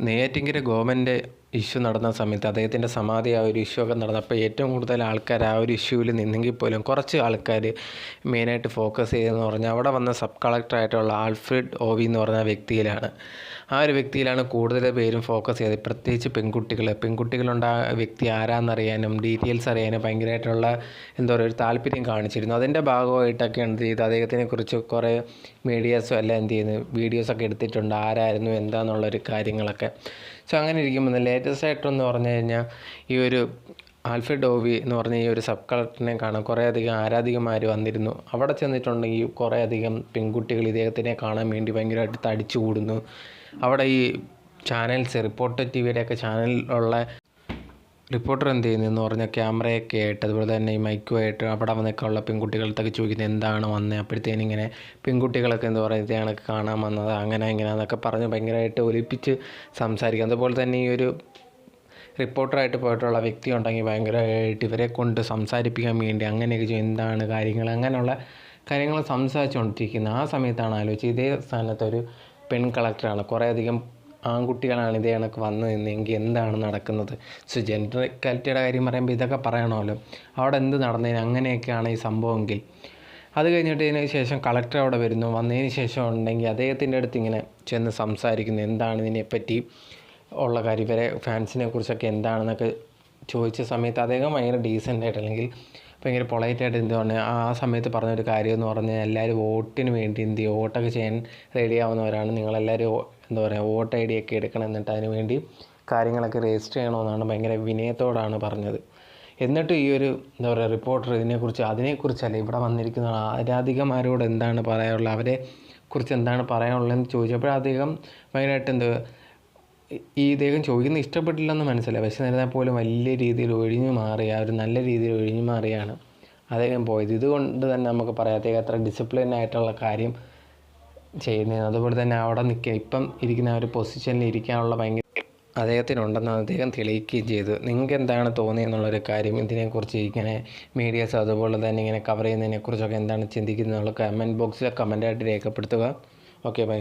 Neyyattinkara government issue നടന്ന സമയത്ത് അദ്ദേഹത്തിന്റെ സമാധി ആ ഒരു ഇഷ്യൂ ഒക്കെ നടന്നപ്പോൾ ഏറ്റവും കൂടുതൽ ആൾക്കാർ ആ ഒരു ഇഷ്യൂവിൽ നിന്നെങ്കിൽ പോലും കുറച്ച് ആൾക്കാർ മെയിനായിട്ട് ഫോക്കസ് ചെയ്തതെന്ന് പറഞ്ഞാൽ അവിടെ വന്ന സബ് കളക്ടറായിട്ടുള്ള ആൽഫ്രഡ് ഓവി എന്ന് പറഞ്ഞ വ്യക്തിയിലാണ്. ആ ഒരു വ്യക്തിയിലാണ് കൂടുതൽ പേരും ഫോക്കസ് ചെയ്തത്. പ്രത്യേകിച്ച് പെൺകുട്ടികൾ പെൺകുട്ടികളുണ്ട് ആ വ്യക്തി ആരാന്നറിയാനും ഡീറ്റെയിൽസ് അറിയാനും ഭയങ്കരമായിട്ടുള്ള എന്താ പറയുക ഒരു താല്പര്യം കാണിച്ചിരുന്നു. അതിന്റെ ഭാഗമായിട്ടൊക്കെ എന്ത് ചെയ്ത്? അദ്ദേഹത്തിനെ കുറിച്ച് കുറേ മീഡിയാസും എല്ലാം എന്ത് ചെയ്യുന്നു വീഡിയോസൊക്കെ എടുത്തിട്ടുണ്ട്. ആരായിരുന്നു? എന്താണെന്നുള്ളൊരു കാര്യങ്ങളൊക്കെ. സോ അങ്ങനെ ഇരിക്കുമ്പോൾ ലേറ്റസ്റ്റ് ആയിട്ടെന്ന് പറഞ്ഞു കഴിഞ്ഞാൽ ഈ ഒരു ആൽഫ്രഡ് ഡോവി എന്ന് പറഞ്ഞ ഈ ഒരു സബ് കളക്ടറിനെ കാണാൻ കുറേയധികം ആരാധികമാർ വന്നിരുന്നു. അവിടെ ചെന്നിട്ടുണ്ടെങ്കിൽ കുറേയധികം പെൺകുട്ടികൾ ഇദ്ദേഹത്തിനെ കാണാൻ വേണ്ടി ഭയങ്കരമായിട്ട് തടിച്ചു കൂടുന്നു അവിടെ ഈ ചാനൽസ് റിപ്പോർട്ടർ ടി വിയുടെയൊക്കെ ചാനലിലുള്ള റിപ്പോർട്ടർ എന്ത് ചെയ്യുന്നതെന്ന് പറഞ്ഞാൽ ക്യാമറയൊക്കെ ആയിട്ട് അതുപോലെ തന്നെ ഈ മൈക്കുമായിട്ട് അവിടെ വന്നേക്കുള്ള പെൺകുട്ടികളത്തൊക്കെ ചോദിക്കുന്നത് എന്താണ് വന്നത് അപ്പോഴത്തേനും ഇങ്ങനെ പെൺകുട്ടികളൊക്കെ എന്താ പറയുന്നത് ഇത് കാണാൻ വന്നത് അങ്ങനെ ഇങ്ങനെ എന്നൊക്കെ പറഞ്ഞ് ഭയങ്കരമായിട്ട് ഒലിപ്പിച്ച് സംസാരിക്കും. അതുപോലെ തന്നെ ഈ ഒരു റിപ്പോർട്ടറായിട്ട് പോയിട്ടുള്ള വ്യക്തി ഉണ്ടെങ്കിൽ ഭയങ്കരമായിട്ട് ഇവരെ കൊണ്ട് സംസാരിപ്പിക്കാൻ വേണ്ടി അങ്ങനെയൊക്കെ എന്താണ് കാര്യങ്ങൾ? അങ്ങനെയുള്ള കാര്യങ്ങൾ സംസാരിച്ചുകൊണ്ടിരിക്കുന്നത് ആ സമയത്താണ് ആലോചിച്ചത്. ഇതേ സ്ഥാനത്തൊരു പെൺ കളക്ടറാണ്. കുറേയധികം ആൺകുട്ടികളാണ് ഇതേ കണക്ക് വന്നു നിന്നെങ്കിൽ എന്താണ് നടക്കുന്നത്? സോ ജെൻഡർ ഇക്വാലിറ്റിയുടെ കാര്യം പറയുമ്പോൾ ഇതൊക്കെ പറയണമല്ലോ. അവിടെ എന്ത് നടന്നതിന് അങ്ങനെയൊക്കെയാണ് ഈ സംഭവമെങ്കിൽ അത് കഴിഞ്ഞിട്ടതിന് ശേഷം കളക്ടർ അവിടെ വരുന്നു. വന്നതിന് ശേഷം ഉണ്ടെങ്കിൽ അദ്ദേഹത്തിന്റെ അടുത്ത് ഇങ്ങനെ ചെന്ന് സംസാരിക്കുന്നു. എന്താണ് ഇതിനെപ്പറ്റി ഉള്ള കാര്യം? ഇവരെ ഫാൻസിനെ കുറിച്ചൊക്കെ എന്താണെന്നൊക്കെ ചോദിച്ച സമയത്ത് അദ്ദേഹം ഭയങ്കര ഡീസന്റ് ആയിട്ട് അല്ലെങ്കിൽ ഭയങ്കര പൊളൈറ്റായിട്ട് എന്തുവാണ് ആ സമയത്ത് പറഞ്ഞൊരു കാര്യം എന്ന് പറഞ്ഞാൽ എല്ലാവരും വോട്ടിന് വേണ്ടി എന്ത് ചെയ്യും? വോട്ടൊക്കെ ചെയ്യാൻ റെഡി ആവുന്നവരാണ്. നിങ്ങളെല്ലാവരും എന്താ പറയുക വോട്ട് ഐ ഡി ഒക്കെ എടുക്കണം എന്നിട്ട് അതിന് വേണ്ടി കാര്യങ്ങളൊക്കെ രജിസ്റ്റർ ചെയ്യണമെന്നാണ് ഭയങ്കര വിനയത്തോടാണ് പറഞ്ഞത്. എന്നിട്ട് ഈ ഒരു എന്താ പറയുക റിപ്പോർട്ടർ ഇതിനെക്കുറിച്ച് അതിനെക്കുറിച്ചല്ല ഇവിടെ വന്നിരിക്കുന്ന ആരാധികമാരോട് എന്താണ് പറയാനുള്ളത്? അവരെ കുറിച്ച് എന്താണ് പറയാനുള്ളതെന്ന് ചോദിച്ചപ്പോൾ ഭയങ്കരമായിട്ട് എന്താ ഈ ഇദ്ദേഹം ചോദിക്കുന്നത് ഇഷ്ടപ്പെട്ടില്ലെന്ന് മനസ്സിലായി. പക്ഷെ എന്നിരുന്നാൽ പോലും വലിയ രീതിയിൽ ഒഴിഞ്ഞു മാറിയ ഒരു നല്ല രീതിയിൽ ഒഴിഞ്ഞു മാറിയാണ് അദ്ദേഹം പോയത്. ഇതുകൊണ്ട് തന്നെ നമുക്ക് പറയാം അദ്ദേഹം അത്ര ഡിസിപ്ലിൻ ആയിട്ടുള്ള കാര്യം ചെയ്യുന്നത് അതുപോലെ തന്നെ അവിടെ നിൽക്കുക. ഇപ്പം ഇരിക്കുന്ന ആ ഒരു പൊസിഷനിൽ ഇരിക്കാനുള്ള ഭയങ്കര അദ്ദേഹത്തിനുണ്ടെന്ന് അദ്ദേഹം തെളിയിക്കുകയും ചെയ്തു. നിങ്ങൾക്ക് എന്താണ് തോന്നിയെന്നുള്ളൊരു കാര്യം ഇതിനെക്കുറിച്ച് ഇങ്ങനെ മീഡിയാസ് അതുപോലെ തന്നെ ഇങ്ങനെ കവർ ചെയ്യുന്നതിനെക്കുറിച്ചൊക്കെ എന്താണ് ചിന്തിക്കുന്നത് എന്നുള്ള കമന്റ് ബോക്സിൽ കമന്റായിട്ട് രേഖപ്പെടുത്തുക. Okay bye